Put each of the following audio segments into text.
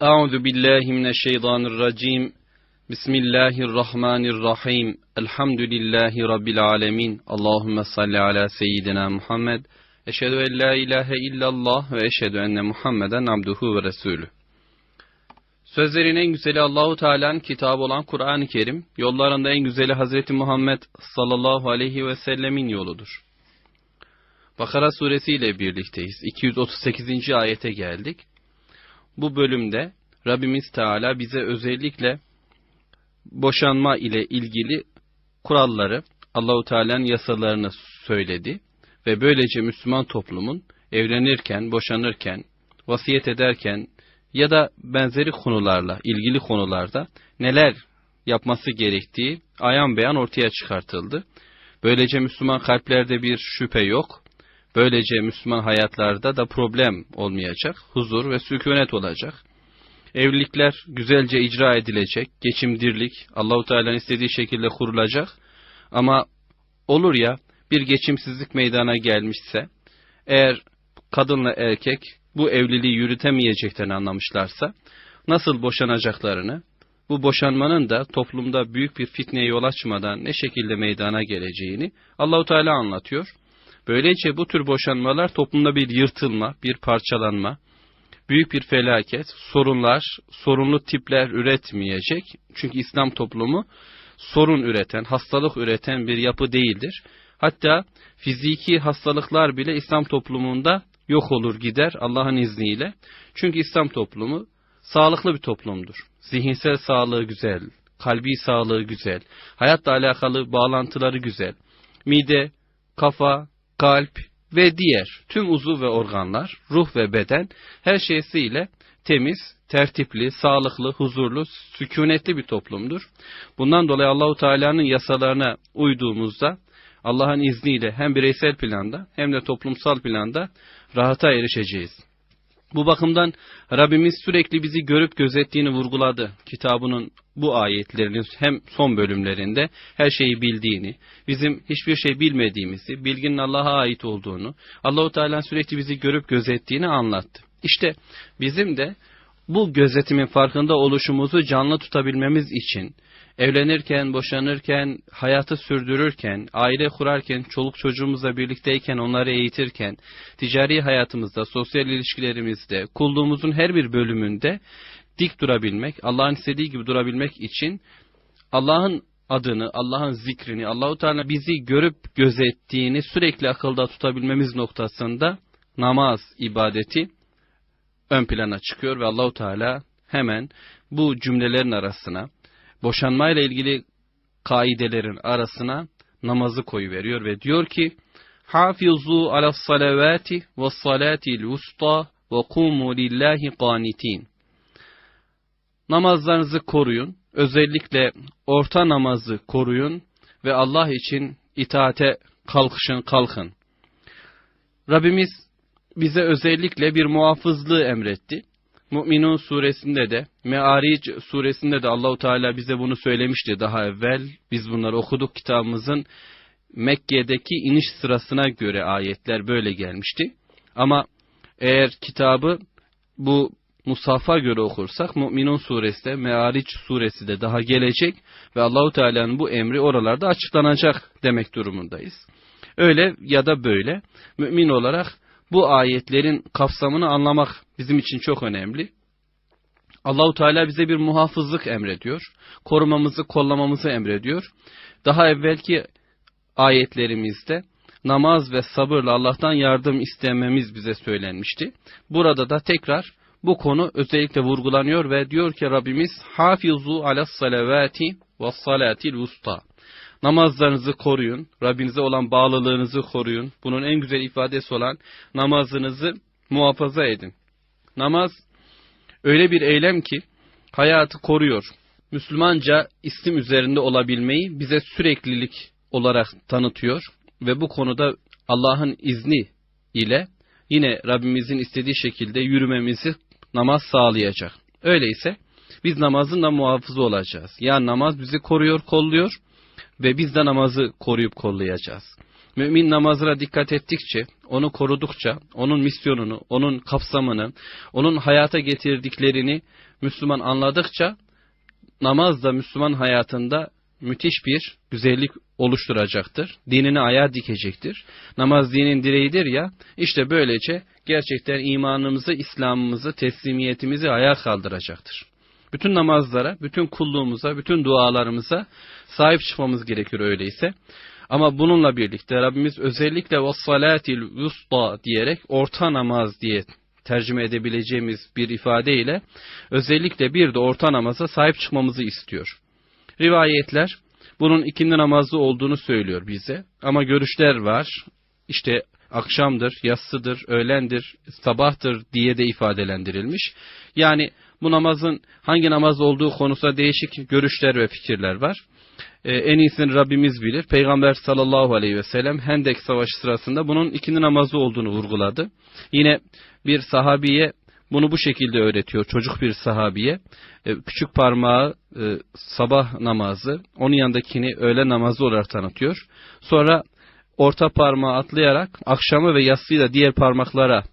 Euzu billahi mineşşeytanirracim. Bismillahirrahmanirrahim. Elhamdülillahi rabbil alamin. Allahumme salli ala seyyidina Muhammed. Eşhedü en la ilahe illallah ve eşhedü enne Muhammeden abduhu ve resulü. Sözlerin en güzeli Allahu Teala'nın kitabı olan Kur'an-ı Kerim, yollarında en güzeli Hazreti Muhammed sallallahu aleyhi ve sellemin yoludur. Bakara suresi ile birlikteyiz. 238. ayete geldik. Bu bölümde Rabbimiz Teala bize özellikle boşanma ile ilgili kuralları, Allahu Teala'nın yasalarını söyledi ve böylece Müslüman toplumun evlenirken, boşanırken, vasiyet ederken ya da benzeri konularla, ilgili konularda neler yapması gerektiği ayan beyan ortaya çıkartıldı. Böylece Müslüman kalplerde bir şüphe yok. Böylece Müslüman hayatlarda da problem olmayacak, huzur ve sükunet olacak. Evlilikler güzelce icra edilecek, geçimdirlik Allahu Teala'nın istediği şekilde kurulacak. Ama olur ya bir geçimsizlik meydana gelmişse, eğer kadınla erkek bu evliliği yürütemeyeceklerini anlamışlarsa, nasıl boşanacaklarını, bu boşanmanın da toplumda büyük bir fitneye yol açmadan ne şekilde meydana geleceğini Allahu Teala anlatıyor. Böylece bu tür boşanmalar toplumda bir yırtılma, bir parçalanma, büyük bir felaket, sorunlar, sorunlu tipler üretmeyecek. Çünkü İslam toplumu sorun üreten, hastalık üreten bir yapı değildir. Hatta fiziki hastalıklar bile İslam toplumunda yok olur gider Allah'ın izniyle. Çünkü İslam toplumu sağlıklı bir toplumdur. Zihinsel sağlığı güzel, kalbi sağlığı güzel, hayatla alakalı bağlantıları güzel. Mide, kafa, kalp ve diğer tüm uzuv ve organlar, ruh ve beden her şeysiyle temiz, tertipli, sağlıklı, huzurlu, sükunetli bir toplumdur. Bundan dolayı Allahu Teala'nın yasalarına uyduğumuzda Allah'ın izniyle hem bireysel planda hem de toplumsal planda rahata erişeceğiz. Bu bakımdan Rabbimiz sürekli bizi görüp gözettiğini vurguladı. Kitabının bu ayetlerinin hem son bölümlerinde her şeyi bildiğini, bizim hiçbir şey bilmediğimizi, bilginin Allah'a ait olduğunu, Allahu Teala sürekli bizi görüp gözettiğini anlattı. İşte bizim de bu gözetimin farkında oluşumuzu canlı tutabilmemiz için evlenirken, boşanırken, hayatı sürdürürken, aile kurarken, çoluk çocuğumuzla birlikteyken, onları eğitirken, ticari hayatımızda, sosyal ilişkilerimizde, kulluğumuzun her bir bölümünde dik durabilmek, Allah'ın istediği gibi durabilmek için Allah'ın adını, Allah'ın zikrini, Allahu Teala bizi görüp gözettiğini sürekli akılda tutabilmemiz noktasında namaz ibadeti ön plana çıkıyor ve Allahu Teala hemen bu cümlelerin arasına boşanmayla ilgili kaidelerin arasına namazı koyu veriyor ve diyor ki Hafizu ala salavati ve salatil vusta ve kumu lillahi qanitin. Namazlarınızı koruyun. Özellikle orta namazı koruyun ve Allah için itaate kalkışın, kalkın. Rabbimiz bize özellikle bir muhafızlığı emretti. Mü'minun suresinde de, Me'aric suresinde de Allahu Teala bize bunu söylemişti daha evvel. Biz bunları okuduk kitabımızın Mekke'deki iniş sırasına göre ayetler böyle gelmişti. Ama eğer kitabı bu Musaf'a göre okursak Mü'minun suresi de Me'aric suresi de daha gelecek ve Allahu Teala'nın bu emri oralarda açıklanacak demek durumundayız. Öyle ya da böyle mümin olarak bu ayetlerin kapsamını anlamak bizim için çok önemli. Allahu Teala bize bir muhafızlık emrediyor. Korumamızı, kollamamızı emrediyor. Daha evvelki ayetlerimizde namaz ve sabırla Allah'tan yardım istememiz bize söylenmişti. Burada da tekrar bu konu özellikle vurgulanıyor ve diyor ki Rabbimiz hafizu alas salavati ve salatil usta. Namazlarınızı koruyun. Rabbinize olan bağlılığınızı koruyun. Bunun en güzel ifadesi olan namazınızı muhafaza edin. Namaz öyle bir eylem ki hayatı koruyor. Müslümanca isim üzerinde olabilmeyi bize süreklilik olarak tanıtıyor ve bu konuda Allah'ın izni ile yine Rabbimizin istediği şekilde yürümemizi namaz sağlayacak. Öyleyse biz namazın da muhafızı olacağız. Yani namaz bizi koruyor, kolluyor ve biz de namazı koruyup kollayacağız. Mümin namazına dikkat ettikçe, onu korudukça, onun misyonunu, onun kapsamını, onun hayata getirdiklerini Müslüman anladıkça namaz da Müslüman hayatında müthiş bir güzellik oluşturacaktır. Dinini ayağa dikecektir. Namaz dinin direğidir ya. İşte böylece gerçekten imanımızı, İslam'ımızı, teslimiyetimizi ayağa kaldıracaktır. Bütün namazlara, bütün kulluğumuza, bütün dualarımıza sahip çıkmamız gerekiyor öyleyse. Ama bununla birlikte Rabbimiz özellikle salatil vusta diyerek orta namaz diye tercüme edebileceğimiz bir ifadeyle özellikle bir de orta namaza sahip çıkmamızı istiyor. Rivayetler bunun ikindi namazı olduğunu söylüyor bize ama görüşler var. İşte akşamdır, yatsıdır, öğlendir, sabahtır diye de ifadelendirilmiş. Yani bu namazın hangi namaz olduğu konusunda değişik görüşler ve fikirler var. Ee, en iyisini Rabbimiz bilir. Peygamber sallallahu aleyhi ve sellem Hendek Savaşı sırasında bunun ikindi namazı olduğunu vurguladı. Yine bir sahabiye bunu bu şekilde öğretiyor çocuk bir sahabiye. E, küçük parmağı e, sabah namazı, onun yanındakini öğle namazı olarak tanıtıyor. Sonra orta parmağı atlayarak akşamı ve yatsıyı da diğer parmaklara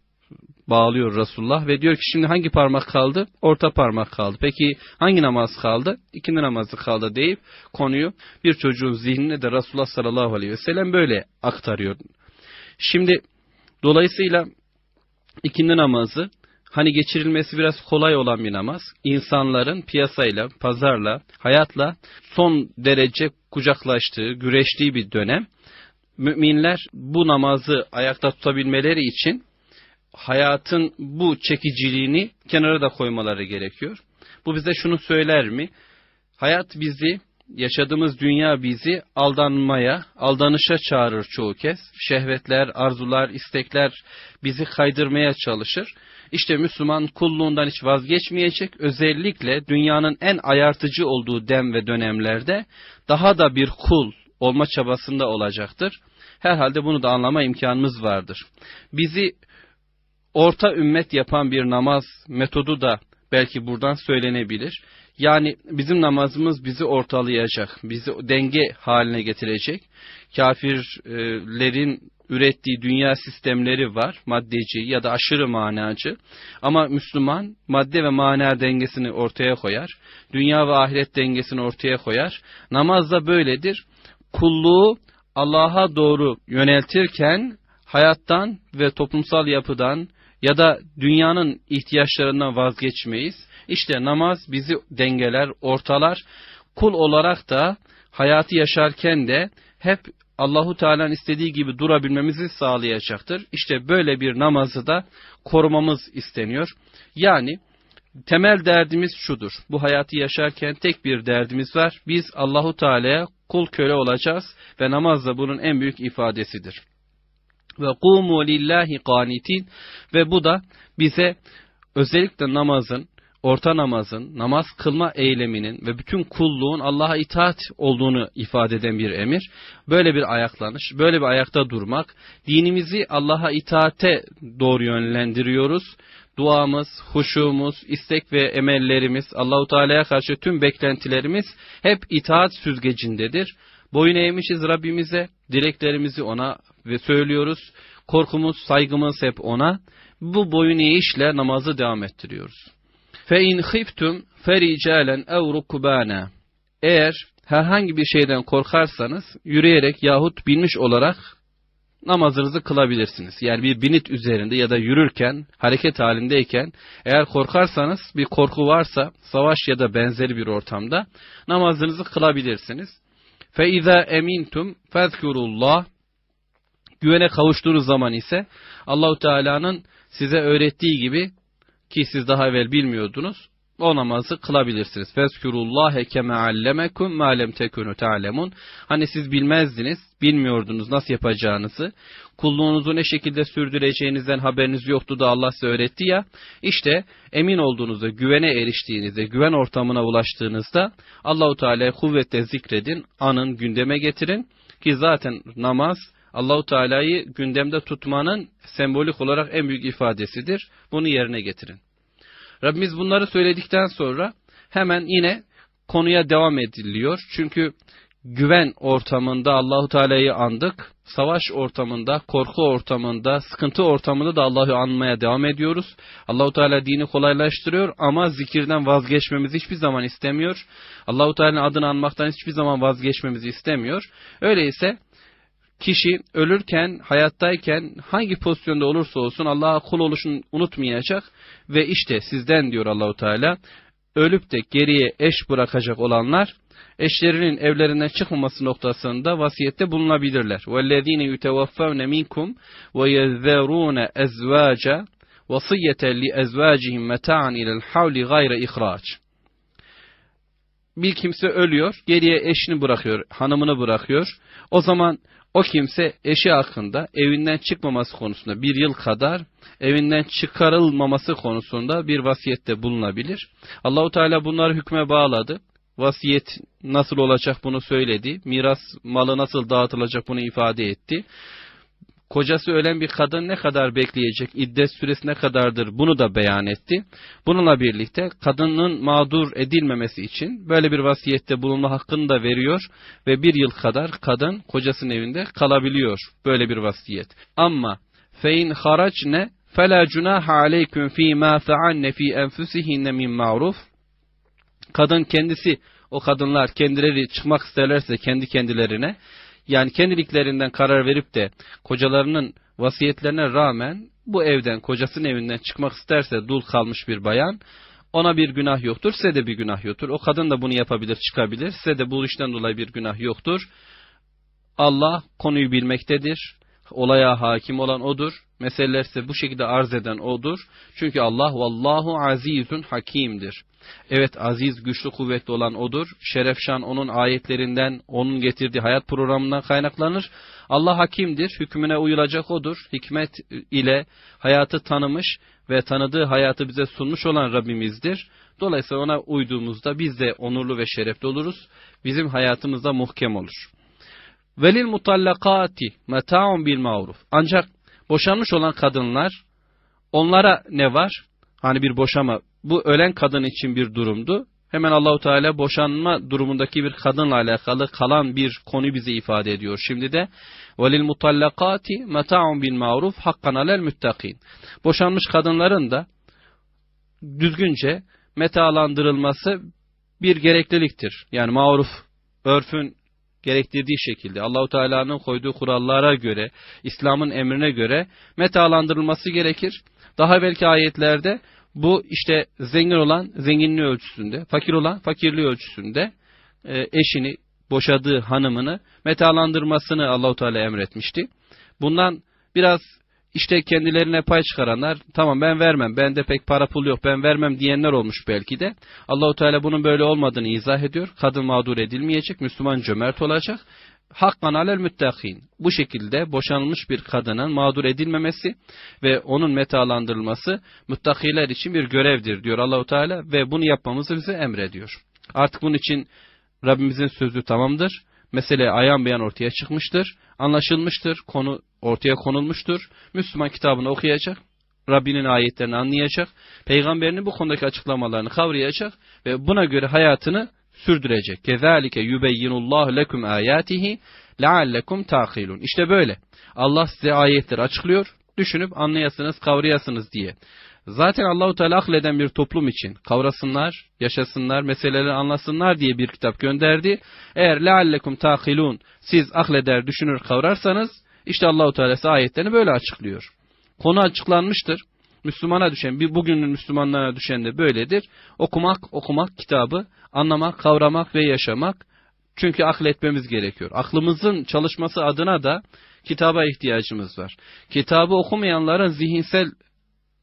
bağlıyor Resulullah ve diyor ki şimdi hangi parmak kaldı? Orta parmak kaldı. Peki hangi namaz kaldı? İkindi namazı kaldı deyip konuyu bir çocuğun zihnine de Resulullah sallallahu aleyhi ve sellem böyle aktarıyor. Şimdi dolayısıyla ikindi namazı hani geçirilmesi biraz kolay olan bir namaz. İnsanların piyasayla, pazarla, hayatla son derece kucaklaştığı, güreştiği bir dönem. Müminler bu namazı ayakta tutabilmeleri için hayatın bu çekiciliğini kenara da koymaları gerekiyor. Bu bize şunu söyler mi? Hayat bizi, yaşadığımız dünya bizi aldanmaya, aldanışa çağırır çoğu kez. Şehvetler, arzular, istekler bizi kaydırmaya çalışır. İşte Müslüman kulluğundan hiç vazgeçmeyecek. Özellikle dünyanın en ayartıcı olduğu dem ve dönemlerde daha da bir kul olma çabasında olacaktır. Herhalde bunu da anlama imkanımız vardır. Bizi orta ümmet yapan bir namaz metodu da belki buradan söylenebilir. Yani bizim namazımız bizi ortalayacak, bizi denge haline getirecek. Kafirlerin ürettiği dünya sistemleri var, maddeci ya da aşırı manacı. Ama Müslüman madde ve mana dengesini ortaya koyar. Dünya ve ahiret dengesini ortaya koyar. Namaz da böyledir. Kulluğu Allah'a doğru yöneltirken hayattan ve toplumsal yapıdan ya da dünyanın ihtiyaçlarından vazgeçmeyiz. İşte namaz bizi dengeler, ortalar. Kul olarak da hayatı yaşarken de hep Allahu Teala'nın istediği gibi durabilmemizi sağlayacaktır. İşte böyle bir namazı da korumamız isteniyor. Yani temel derdimiz şudur. Bu hayatı yaşarken tek bir derdimiz var. Biz Allahu Teala'ya kul köle olacağız ve namaz da bunun en büyük ifadesidir. Ve kumu lillahi qanitin ve bu da bize özellikle namazın orta namazın, namaz kılma eyleminin ve bütün kulluğun Allah'a itaat olduğunu ifade eden bir emir. Böyle bir ayaklanış, böyle bir ayakta durmak, dinimizi Allah'a itaate doğru yönlendiriyoruz. Duamız, huşumuz, istek ve emellerimiz, Allahu Teala'ya karşı tüm beklentilerimiz hep itaat süzgecindedir. Boyun eğmişiz Rabbimize, dileklerimizi ona ve söylüyoruz. Korkumuz, saygımız hep ona. Bu boyun eğişle namazı devam ettiriyoruz. Fe in khiftum fericalen ev rukbana. Eğer herhangi bir şeyden korkarsanız yürüyerek yahut binmiş olarak namazınızı kılabilirsiniz. Yani bir binit üzerinde ya da yürürken, hareket halindeyken eğer korkarsanız bir korku varsa savaş ya da benzeri bir ortamda namazınızı kılabilirsiniz. İza emintum fezkurullah güvene kavuştuğunuz zaman ise Allahu Teala'nın size öğrettiği gibi ki siz daha evvel bilmiyordunuz o namazı kılabilirsiniz. Fezkurullahe keme allemekum ma lem tekunu ta'lemun. Hani siz bilmezdiniz, bilmiyordunuz nasıl yapacağınızı. Kulluğunuzu ne şekilde sürdüreceğinizden haberiniz yoktu da Allah size öğretti ya. İşte emin olduğunuzda, güvene eriştiğinizde, güven ortamına ulaştığınızda Allahu Teala'yı kuvvetle zikredin, anın, gündeme getirin ki zaten namaz Allahu Teala'yı gündemde tutmanın sembolik olarak en büyük ifadesidir. Bunu yerine getirin. Rabbimiz bunları söyledikten sonra hemen yine konuya devam ediliyor. Çünkü güven ortamında Allahu Teala'yı andık. Savaş ortamında, korku ortamında, sıkıntı ortamında da Allah'ı anmaya devam ediyoruz. Allahu Teala dini kolaylaştırıyor ama zikirden vazgeçmemizi hiçbir zaman istemiyor. Allahu Teala'nın adını anmaktan hiçbir zaman vazgeçmemizi istemiyor. Öyleyse kişi ölürken, hayattayken hangi pozisyonda olursa olsun Allah'a kul oluşunu unutmayacak ve işte sizden diyor Allahu Teala ölüp de geriye eş bırakacak olanlar eşlerinin evlerinden çıkmaması noktasında vasiyette bulunabilirler. وَالَّذ۪ينَ يُتَوَفَّوْنَ مِنْكُمْ وَيَذَّرُونَ اَزْوَاجًا وَصِيَّةً لِأَزْوَاجِهِمْ مَتَاعًا اِلَى الْحَوْلِ غَيْرَ اِخْرَاجٍ Bir kimse ölüyor, geriye eşini bırakıyor, hanımını bırakıyor. O zaman o kimse eşi hakkında evinden çıkmaması konusunda bir yıl kadar evinden çıkarılmaması konusunda bir vasiyette bulunabilir. Allahu Teala bunları hükme bağladı. Vasiyet nasıl olacak bunu söyledi. Miras malı nasıl dağıtılacak bunu ifade etti Kocası ölen bir kadın ne kadar bekleyecek, iddet süresi ne kadardır bunu da beyan etti. Bununla birlikte kadının mağdur edilmemesi için böyle bir vasiyette bulunma hakkını da veriyor ve bir yıl kadar kadın kocasının evinde kalabiliyor böyle bir vasiyet. Ama fein haracne فَلَا جُنَاهَ عَلَيْكُمْ ف۪ي مَا فَعَنَّ ف۪ي اَنْفُسِهِنَّ مِنْ مَعْرُوفٍ Kadın kendisi, o kadınlar kendileri çıkmak isterlerse kendi kendilerine, yani kendiliklerinden karar verip de kocalarının vasiyetlerine rağmen bu evden, kocasının evinden çıkmak isterse dul kalmış bir bayan, ona bir günah yoktur, size de bir günah yoktur. O kadın da bunu yapabilir, çıkabilir. Size de bu işten dolayı bir günah yoktur. Allah konuyu bilmektedir. Olaya hakim olan odur. Meseleler ise bu şekilde arz eden odur. Çünkü Allah vallahu azizun hakimdir. Evet aziz, güçlü, kuvvetli olan odur. Şerefşan onun ayetlerinden, onun getirdiği hayat programından kaynaklanır. Allah hakimdir, hükmüne uyulacak odur. Hikmet ile hayatı tanımış ve tanıdığı hayatı bize sunmuş olan Rabbimizdir. Dolayısıyla ona uyduğumuzda biz de onurlu ve şerefli oluruz. Bizim hayatımızda muhkem olur. Velil mutallakati meta'un bil ma'ruf. Ancak boşanmış olan kadınlar onlara ne var? Hani bir boşama bu ölen kadın için bir durumdu. Hemen Allahu Teala boşanma durumundaki bir kadınla alakalı kalan bir konu bize ifade ediyor. Şimdi de velil mutallakati meta'un bil ma'ruf hakkan alel muttakin. Boşanmış kadınların da düzgünce metalandırılması bir gerekliliktir. Yani maruf örfün gerektirdiği şekilde Allahu Teala'nın koyduğu kurallara göre, İslam'ın emrine göre metalandırılması gerekir. Daha belki ayetlerde bu işte zengin olan zenginliği ölçüsünde, fakir olan fakirliği ölçüsünde e, eşini, boşadığı hanımını metalandırmasını Allahu Teala emretmişti. Bundan biraz işte kendilerine pay çıkaranlar tamam ben vermem bende pek para pul yok ben vermem diyenler olmuş belki de. Allahu Teala bunun böyle olmadığını izah ediyor. Kadın mağdur edilmeyecek, Müslüman cömert olacak. Hakkan alel müttakin. Bu şekilde boşanmış bir kadının mağdur edilmemesi ve onun metalandırılması muttakiler için bir görevdir diyor Allahu Teala ve bunu yapmamızı bize emrediyor. Artık bunun için Rabbimizin sözü tamamdır. Mesele ayan beyan ortaya çıkmıştır, anlaşılmıştır, konu ortaya konulmuştur. Müslüman kitabını okuyacak, Rabbinin ayetlerini anlayacak, peygamberinin bu konudaki açıklamalarını kavrayacak ve buna göre hayatını sürdürecek. Kezalike yubeyyinullahu lekum ayatihi leallekum taqilun. İşte böyle. Allah size ayetleri açıklıyor, düşünüp anlayasınız, kavrayasınız diye. Zaten Allahu Teala akleden bir toplum için kavrasınlar, yaşasınlar, meseleleri anlasınlar diye bir kitap gönderdi. Eğer leallekum taqilun siz akleder, düşünür, kavrarsanız işte Allahu Teala ayetlerini böyle açıklıyor. Konu açıklanmıştır. Müslümana düşen, bir bugünün Müslümanlarına düşen de böyledir. Okumak, okumak kitabı, anlamak, kavramak ve yaşamak. Çünkü akletmemiz gerekiyor. Aklımızın çalışması adına da kitaba ihtiyacımız var. Kitabı okumayanların zihinsel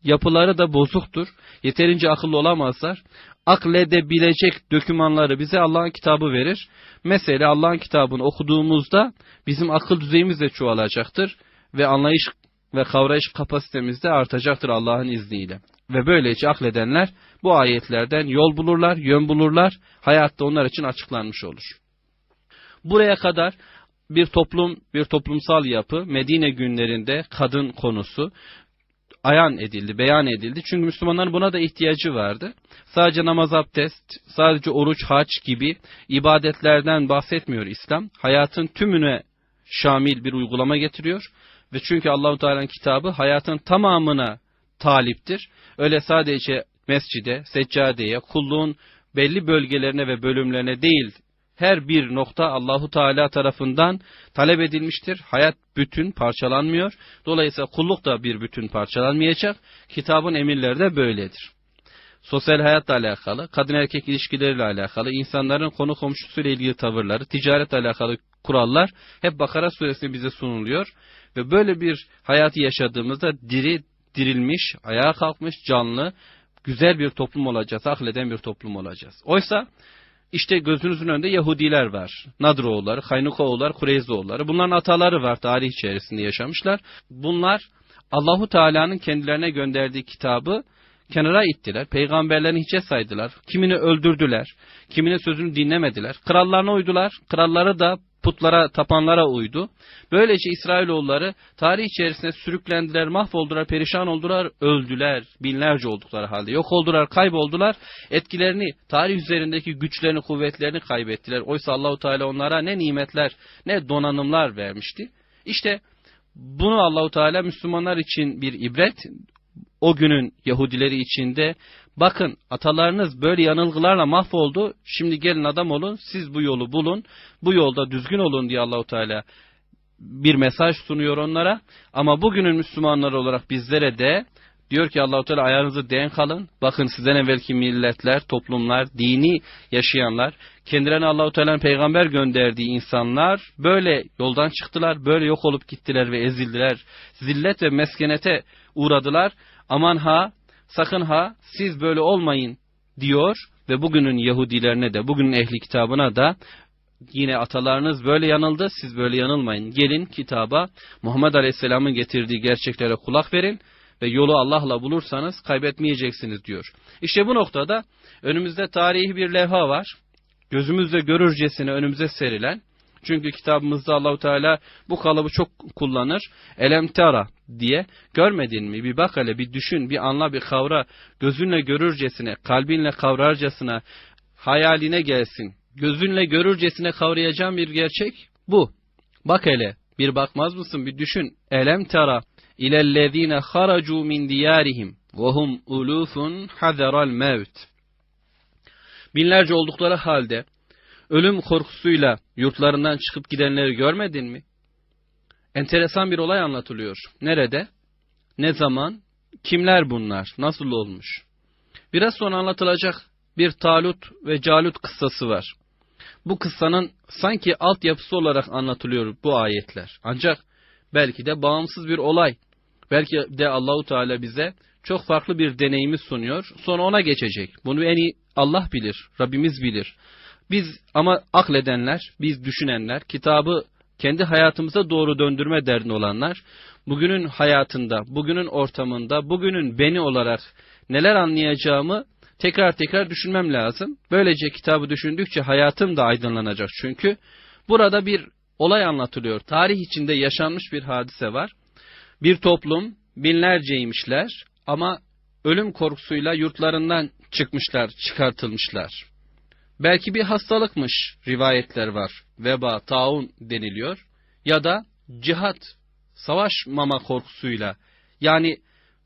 yapıları da bozuktur. Yeterince akıllı olamazlar. Akledebilecek dokümanları bize Allah'ın kitabı verir. Mesela Allah'ın kitabını okuduğumuzda bizim akıl düzeyimiz de çoğalacaktır ve anlayış ve kavrayış kapasitemiz de artacaktır Allah'ın izniyle. Ve böylece akledenler bu ayetlerden yol bulurlar, yön bulurlar, hayatta onlar için açıklanmış olur. Buraya kadar bir toplum, bir toplumsal yapı, Medine günlerinde kadın konusu, ayan edildi, beyan edildi. Çünkü Müslümanların buna da ihtiyacı vardı. Sadece namaz, abdest, sadece oruç, haç gibi ibadetlerden bahsetmiyor İslam. Hayatın tümüne şamil bir uygulama getiriyor ve çünkü Allahu Teala'nın kitabı hayatın tamamına taliptir. Öyle sadece mescide, seccadeye, kulluğun belli bölgelerine ve bölümlerine değil, her bir nokta Allahu Teala tarafından talep edilmiştir. Hayat bütün parçalanmıyor. Dolayısıyla kulluk da bir bütün parçalanmayacak. Kitabın emirleri de böyledir. Sosyal hayatla alakalı, kadın erkek ilişkileriyle alakalı, insanların konu komşusuyla ilgili tavırları, ticaretle alakalı kurallar hep Bakara suresinde bize sunuluyor. Ve böyle bir hayatı yaşadığımızda diri, dirilmiş, ayağa kalkmış, canlı, güzel bir toplum olacağız, akleden bir toplum olacağız. Oysa işte gözünüzün önünde Yahudiler var. Nadroğulları, Haynukoğulları, Kureyzoğulları. Bunların ataları var, tarih içerisinde yaşamışlar. Bunlar Allahu Teala'nın kendilerine gönderdiği kitabı kenara ittiler. Peygamberlerini hiçe saydılar. Kimini öldürdüler. Kimine sözünü dinlemediler. Krallarına uydular. Kralları da putlara tapanlara uydu. Böylece İsrailoğulları tarih içerisinde sürüklendiler, mahvoldular, perişan oldular, öldüler. Binlerce oldukları halde. Yok oldular, kayboldular. Etkilerini, tarih üzerindeki güçlerini, kuvvetlerini kaybettiler. Oysa Allahu Teala onlara ne nimetler, ne donanımlar vermişti. İşte bunu Allahu Teala Müslümanlar için bir ibret, o günün Yahudileri içinde bakın atalarınız böyle yanılgılarla mahvoldu. Şimdi gelin adam olun. Siz bu yolu bulun. Bu yolda düzgün olun diye Allahu Teala bir mesaj sunuyor onlara. Ama bugünün Müslümanları olarak bizlere de diyor ki Allahu Teala ayağınızı denk alın. Bakın sizden evvelki milletler, toplumlar, dini yaşayanlar, kendilerine Allahu Teala'nın peygamber gönderdiği insanlar böyle yoldan çıktılar, böyle yok olup gittiler ve ezildiler. Zillet ve meskenete uğradılar. Aman ha, sakın ha siz böyle olmayın diyor ve bugünün Yahudilerine de bugünün ehli kitabına da yine atalarınız böyle yanıldı siz böyle yanılmayın. Gelin kitaba Muhammed Aleyhisselam'ın getirdiği gerçeklere kulak verin ve yolu Allah'la bulursanız kaybetmeyeceksiniz diyor. İşte bu noktada önümüzde tarihi bir levha var. Gözümüzle görürcesine önümüze serilen çünkü kitabımızda Allahu Teala bu kalıbı çok kullanır. Elem tara diye görmedin mi? Bir bak hele, bir düşün, bir anla, bir kavra. Gözünle görürcesine, kalbinle kavrarcasına, hayaline gelsin. Gözünle görürcesine kavrayacağın bir gerçek bu. Bak hele, bir bakmaz mısın? Bir düşün. Elem tara ilellezine haracu min diyarihim ve hum ulufun hazaral mevt. Binlerce oldukları halde ölüm korkusuyla yurtlarından çıkıp gidenleri görmedin mi? Enteresan bir olay anlatılıyor. Nerede? Ne zaman? Kimler bunlar? Nasıl olmuş? Biraz sonra anlatılacak bir Talut ve Calut kıssası var. Bu kıssanın sanki altyapısı olarak anlatılıyor bu ayetler. Ancak belki de bağımsız bir olay. Belki de Allahu Teala bize çok farklı bir deneyimi sunuyor. Sonra ona geçecek. Bunu en iyi Allah bilir, Rabbimiz bilir. Biz ama akledenler, biz düşünenler, kitabı kendi hayatımıza doğru döndürme derdinde olanlar, bugünün hayatında, bugünün ortamında, bugünün beni olarak neler anlayacağımı tekrar tekrar düşünmem lazım. Böylece kitabı düşündükçe hayatım da aydınlanacak çünkü. Burada bir olay anlatılıyor. Tarih içinde yaşanmış bir hadise var. Bir toplum binlerceymişler ama ölüm korkusuyla yurtlarından çıkmışlar, çıkartılmışlar. Belki bir hastalıkmış rivayetler var. Veba, taun deniliyor. Ya da cihat, savaşmama korkusuyla yani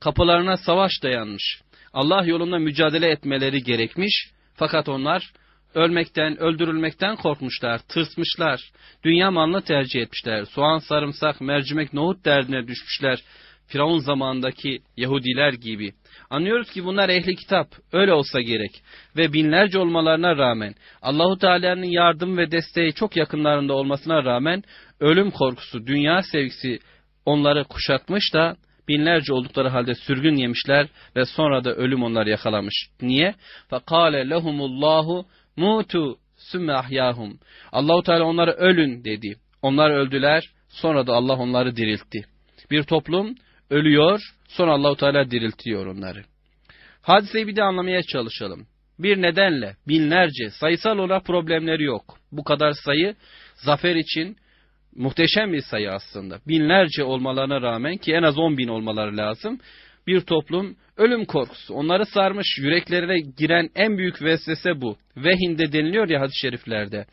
kapılarına savaş dayanmış. Allah yolunda mücadele etmeleri gerekmiş. Fakat onlar ölmekten, öldürülmekten korkmuşlar, tırsmışlar. Dünya malını tercih etmişler. Soğan, sarımsak, mercimek, nohut derdine düşmüşler. Firavun zamandaki Yahudiler gibi. Anlıyoruz ki bunlar ehli kitap. Öyle olsa gerek. Ve binlerce olmalarına rağmen Allahu Teala'nın yardım ve desteği çok yakınlarında olmasına rağmen ölüm korkusu, dünya sevgisi onları kuşatmış da binlerce oldukları halde sürgün yemişler ve sonra da ölüm onları yakalamış. Niye? Fakale lehumullahu mutu sümme ahyahum. Allahu Teala onlara ölün dedi. Onlar öldüler. Sonra da Allah onları diriltti. Bir toplum ölüyor sonra Allahu Teala diriltiyor onları. Hadiseyi bir de anlamaya çalışalım. Bir nedenle binlerce sayısal olarak problemleri yok. Bu kadar sayı zafer için muhteşem bir sayı aslında. Binlerce olmalarına rağmen ki en az on bin olmaları lazım. bir toplum ölüm korkusu. Onları sarmış yüreklerine giren en büyük vesvese bu. Vehinde deniliyor ya hadis-i şeriflerde.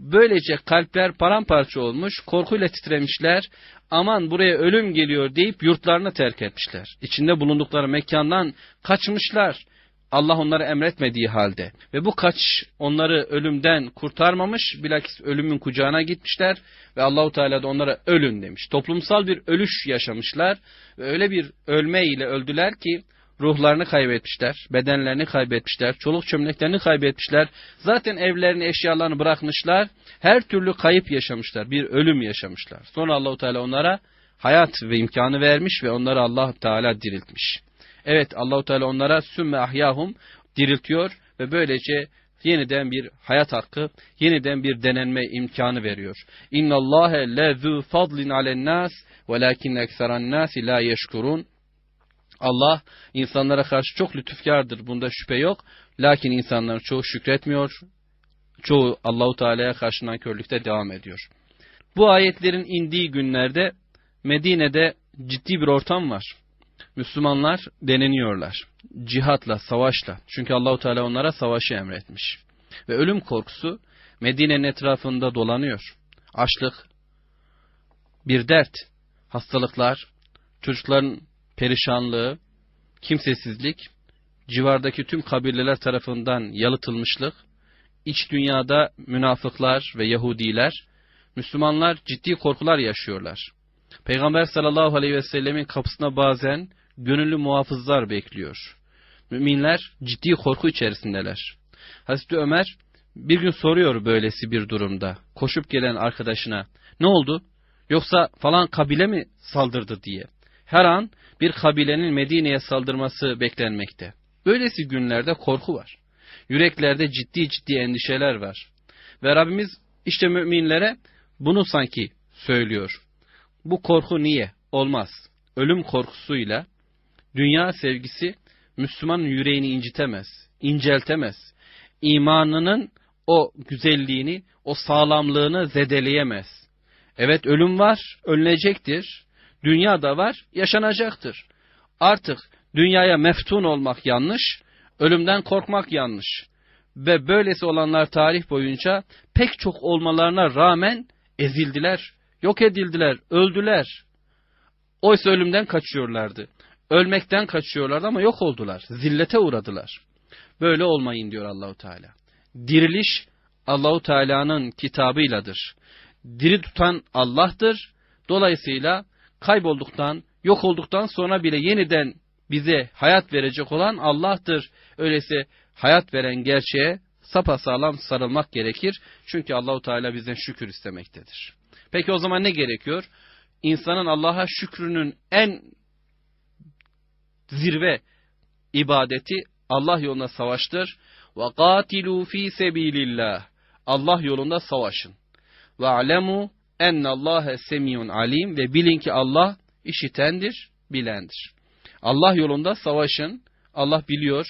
Böylece kalpler paramparça olmuş, korkuyla titremişler. Aman buraya ölüm geliyor deyip yurtlarını terk etmişler. İçinde bulundukları mekandan kaçmışlar. Allah onları emretmediği halde ve bu kaç onları ölümden kurtarmamış bilakis ölümün kucağına gitmişler ve Allahu Teala da onlara ölün demiş. Toplumsal bir ölüş yaşamışlar ve öyle bir ölme ile öldüler ki ruhlarını kaybetmişler, bedenlerini kaybetmişler, çoluk çömleklerini kaybetmişler. Zaten evlerini, eşyalarını bırakmışlar. Her türlü kayıp yaşamışlar, bir ölüm yaşamışlar. Sonra Allahu Teala onlara hayat ve imkanı vermiş ve onları Allah Teala diriltmiş. Evet Allahu Teala onlara sümme ahyahum diriltiyor ve böylece yeniden bir hayat hakkı, yeniden bir denenme imkanı veriyor. İnna Allahe lezu fadlin alen nas velakin ekseran nasi la yeşkurun. Allah insanlara karşı çok lütufkardır. Bunda şüphe yok. Lakin insanların çoğu şükretmiyor. Çoğu Allahu Teala'ya karşı nankörlükte devam ediyor. Bu ayetlerin indiği günlerde Medine'de ciddi bir ortam var. Müslümanlar deneniyorlar. Cihatla, savaşla. Çünkü Allahu Teala onlara savaşı emretmiş. Ve ölüm korkusu Medine'nin etrafında dolanıyor. Açlık, bir dert, hastalıklar, çocukların perişanlığı, kimsesizlik, civardaki tüm kabileler tarafından yalıtılmışlık, iç dünyada münafıklar ve Yahudiler, Müslümanlar ciddi korkular yaşıyorlar. Peygamber sallallahu aleyhi ve sellemin kapısına bazen gönüllü muhafızlar bekliyor. Müminler ciddi korku içerisindeler. Hazreti Ömer bir gün soruyor böylesi bir durumda. Koşup gelen arkadaşına ne oldu? Yoksa falan kabile mi saldırdı diye. Her an bir kabilenin Medine'ye saldırması beklenmekte. Böylesi günlerde korku var. Yüreklerde ciddi ciddi endişeler var. Ve Rabbimiz işte müminlere bunu sanki söylüyor. Bu korku niye? Olmaz. Ölüm korkusuyla dünya sevgisi Müslümanın yüreğini incitemez, inceltemez. İmanının o güzelliğini, o sağlamlığını zedeleyemez. Evet ölüm var, ölünecektir. Dünya da var, yaşanacaktır. Artık dünyaya meftun olmak yanlış, ölümden korkmak yanlış. Ve böylesi olanlar tarih boyunca pek çok olmalarına rağmen ezildiler, yok edildiler, öldüler. Oysa ölümden kaçıyorlardı. Ölmekten kaçıyorlardı ama yok oldular. Zillete uğradılar. Böyle olmayın diyor Allahu Teala. Diriliş Allahu Teala'nın kitabıyladır. Diri tutan Allah'tır. Dolayısıyla kaybolduktan, yok olduktan sonra bile yeniden bize hayat verecek olan Allah'tır. Öyleyse hayat veren gerçeğe sapasağlam sarılmak gerekir. Çünkü Allahu Teala bizden şükür istemektedir. Peki o zaman ne gerekiyor? İnsanın Allah'a şükrünün en zirve ibadeti Allah yolunda savaştır. Ve katilu fi sebilillah. Allah yolunda savaşın. Ve alemu ennallâhe semiyun alim ve bilin ki Allah işitendir, bilendir. Allah yolunda savaşın. Allah biliyor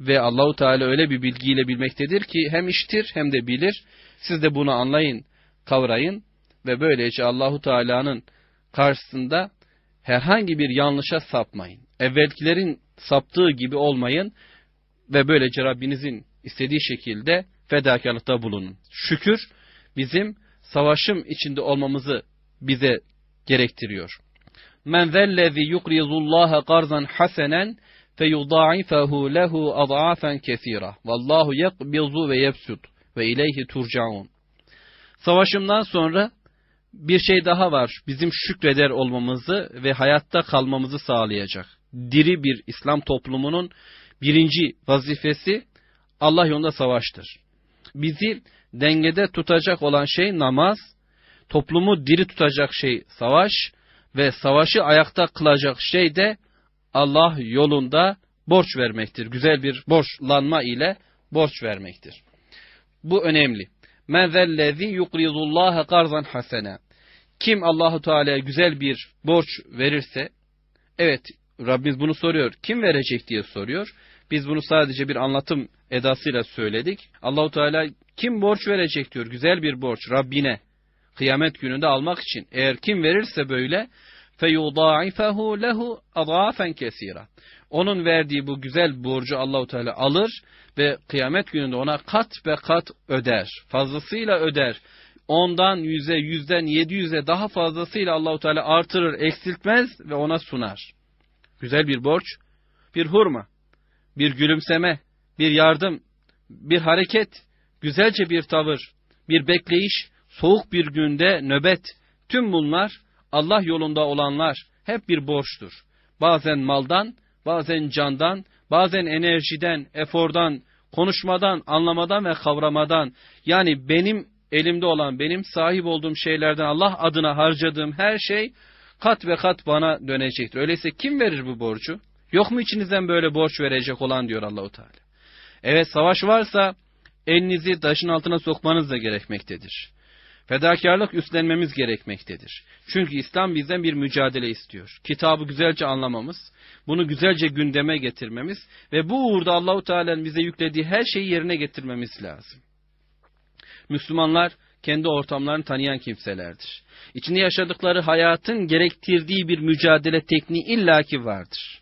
ve Allahu Teala öyle bir bilgiyle bilmektedir ki hem iştir hem de bilir. Siz de bunu anlayın, kavrayın ve böylece Allahu Teala'nın karşısında herhangi bir yanlışa sapmayın. Evvelkilerin saptığı gibi olmayın ve böylece Rabbinizin istediği şekilde fedakarlıkta bulunun. Şükür bizim savaşım içinde olmamızı bize gerektiriyor. Men zellezi yukrizullaha qarzan hasenen feyudaifahu lehu ad'afen kesira. Vallahu yakbizu ve yebsut ve ileyhi turcaun. Savaşımdan sonra bir şey daha var. Bizim şükreder olmamızı ve hayatta kalmamızı sağlayacak. Diri bir İslam toplumunun birinci vazifesi Allah yolunda savaştır. Bizi dengede tutacak olan şey namaz, toplumu diri tutacak şey savaş ve savaşı ayakta kılacak şey de Allah yolunda borç vermektir. Güzel bir borçlanma ile borç vermektir. Bu önemli. Men zellezi yukridullaha karzan hasene. Kim Allahu Teala'ya güzel bir borç verirse, evet Rabbimiz bunu soruyor. Kim verecek diye soruyor. Biz bunu sadece bir anlatım edasıyla söyledik. Allahu Teala kim borç verecek diyor. Güzel bir borç Rabbine. Kıyamet gününde almak için. Eğer kim verirse böyle feyudâifehu lehu adâfen kesîra. Onun verdiği bu güzel borcu Allahu Teala alır ve kıyamet gününde ona kat ve kat öder. Fazlasıyla öder. Ondan yüze, yüzden yedi yüze daha fazlasıyla Allahu Teala artırır, eksiltmez ve ona sunar. Güzel bir borç, bir hurma, bir gülümseme, bir yardım, bir hareket, güzelce bir tavır, bir bekleyiş, soğuk bir günde nöbet, tüm bunlar Allah yolunda olanlar hep bir borçtur. Bazen maldan, bazen candan, bazen enerjiden, efordan, konuşmadan, anlamadan ve kavramadan, yani benim elimde olan, benim sahip olduğum şeylerden Allah adına harcadığım her şey kat ve kat bana dönecektir. Öyleyse kim verir bu borcu? Yok mu içinizden böyle borç verecek olan diyor Allahu Teala. Evet savaş varsa elinizi taşın altına sokmanız da gerekmektedir. Fedakarlık üstlenmemiz gerekmektedir. Çünkü İslam bizden bir mücadele istiyor. Kitabı güzelce anlamamız, bunu güzelce gündeme getirmemiz ve bu uğurda Allahu Teala'nın bize yüklediği her şeyi yerine getirmemiz lazım. Müslümanlar kendi ortamlarını tanıyan kimselerdir. İçinde yaşadıkları hayatın gerektirdiği bir mücadele tekniği illaki vardır.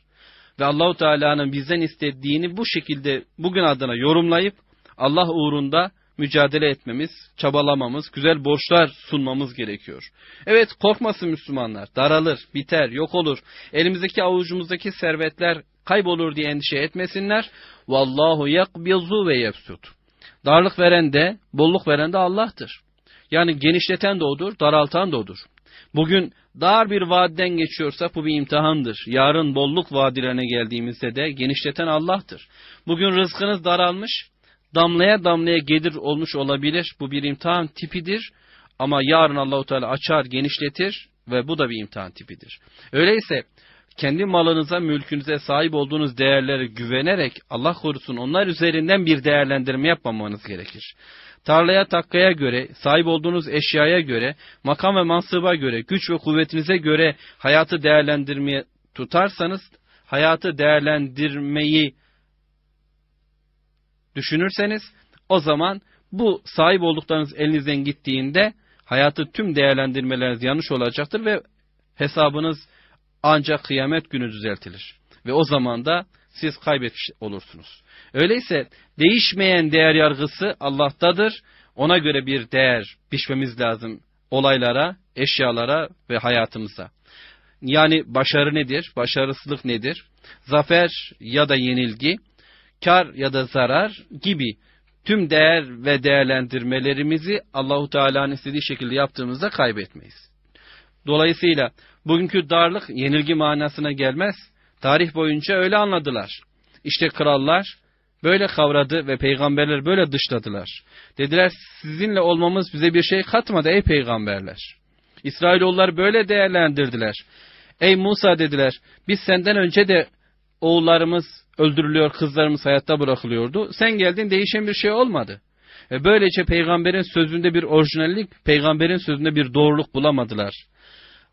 Ve Allahu Teala'nın bizden istediğini bu şekilde bugün adına yorumlayıp Allah uğrunda mücadele etmemiz, çabalamamız, güzel borçlar sunmamız gerekiyor. Evet korkmasın Müslümanlar. Daralır, biter, yok olur. Elimizdeki avucumuzdaki servetler kaybolur diye endişe etmesinler. Vallahu yakbizu ve yefsut. Darlık veren de, bolluk veren de Allah'tır. Yani genişleten de odur, daraltan da odur. Bugün dar bir vadiden geçiyorsak bu bir imtihandır. Yarın bolluk vadilerine geldiğimizde de genişleten Allah'tır. Bugün rızkınız daralmış, damlaya damlaya gelir olmuş olabilir. Bu bir imtihan tipidir. Ama yarın Allahu Teala açar, genişletir ve bu da bir imtihan tipidir. Öyleyse kendi malınıza, mülkünüze sahip olduğunuz değerlere güvenerek Allah korusun onlar üzerinden bir değerlendirme yapmamanız gerekir. Tarlaya takkaya göre, sahip olduğunuz eşyaya göre, makam ve mansıba göre, güç ve kuvvetinize göre hayatı değerlendirmeye tutarsanız, hayatı değerlendirmeyi düşünürseniz, o zaman bu sahip olduklarınız elinizden gittiğinde, hayatı tüm değerlendirmeleriniz yanlış olacaktır ve hesabınız ancak kıyamet günü düzeltilir. Ve o zaman da siz kaybetmiş olursunuz. Öyleyse değişmeyen değer yargısı Allah'tadır. Ona göre bir değer biçmemiz lazım olaylara, eşyalara ve hayatımıza. Yani başarı nedir? Başarısızlık nedir? Zafer ya da yenilgi, kar ya da zarar gibi tüm değer ve değerlendirmelerimizi Allahu Teala'nın istediği şekilde yaptığımızda kaybetmeyiz. Dolayısıyla bugünkü darlık yenilgi manasına gelmez. Tarih boyunca öyle anladılar. İşte krallar böyle kavradı ve peygamberler böyle dışladılar. Dediler sizinle olmamız bize bir şey katmadı ey peygamberler. İsrailoğullar böyle değerlendirdiler. Ey Musa dediler biz senden önce de oğullarımız öldürülüyor, kızlarımız hayatta bırakılıyordu. Sen geldin değişen bir şey olmadı. Ve böylece peygamberin sözünde bir orijinallik, peygamberin sözünde bir doğruluk bulamadılar.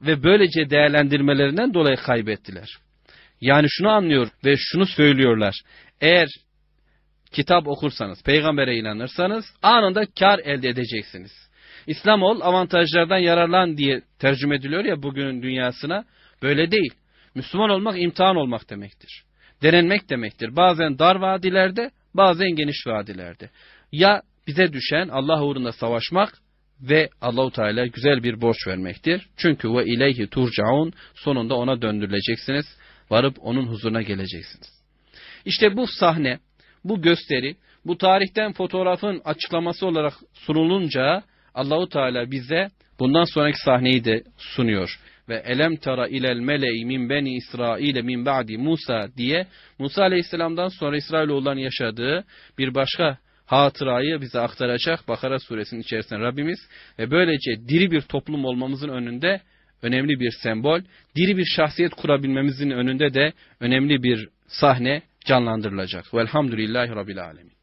Ve böylece değerlendirmelerinden dolayı kaybettiler. Yani şunu anlıyor ve şunu söylüyorlar. Eğer kitap okursanız, peygambere inanırsanız anında kar elde edeceksiniz. İslam ol, avantajlardan yararlan diye tercüme ediliyor ya bugünün dünyasına. Böyle değil. Müslüman olmak imtihan olmak demektir. Denenmek demektir. Bazen dar vadilerde, bazen geniş vadilerde. Ya bize düşen Allah uğrunda savaşmak ve Allahu Teala güzel bir borç vermektir. Çünkü ve ileyhi turcaun sonunda ona döndürüleceksiniz. Varıp onun huzuruna geleceksiniz. İşte bu sahne, bu gösteri, bu tarihten fotoğrafın açıklaması olarak sunulunca Allahu Teala bize bundan sonraki sahneyi de sunuyor ve elem tara ilel mele'i min beni İsrail min ba'di Musa diye Musa Aleyhisselam'dan sonra İsrailoğulların yaşadığı bir başka hatırayı bize aktaracak Bakara suresinin içerisinde Rabbimiz ve böylece diri bir toplum olmamızın önünde önemli bir sembol, diri bir şahsiyet kurabilmemizin önünde de önemli bir sahne canlandırılacak. Velhamdülillahi Rabbil Alemin.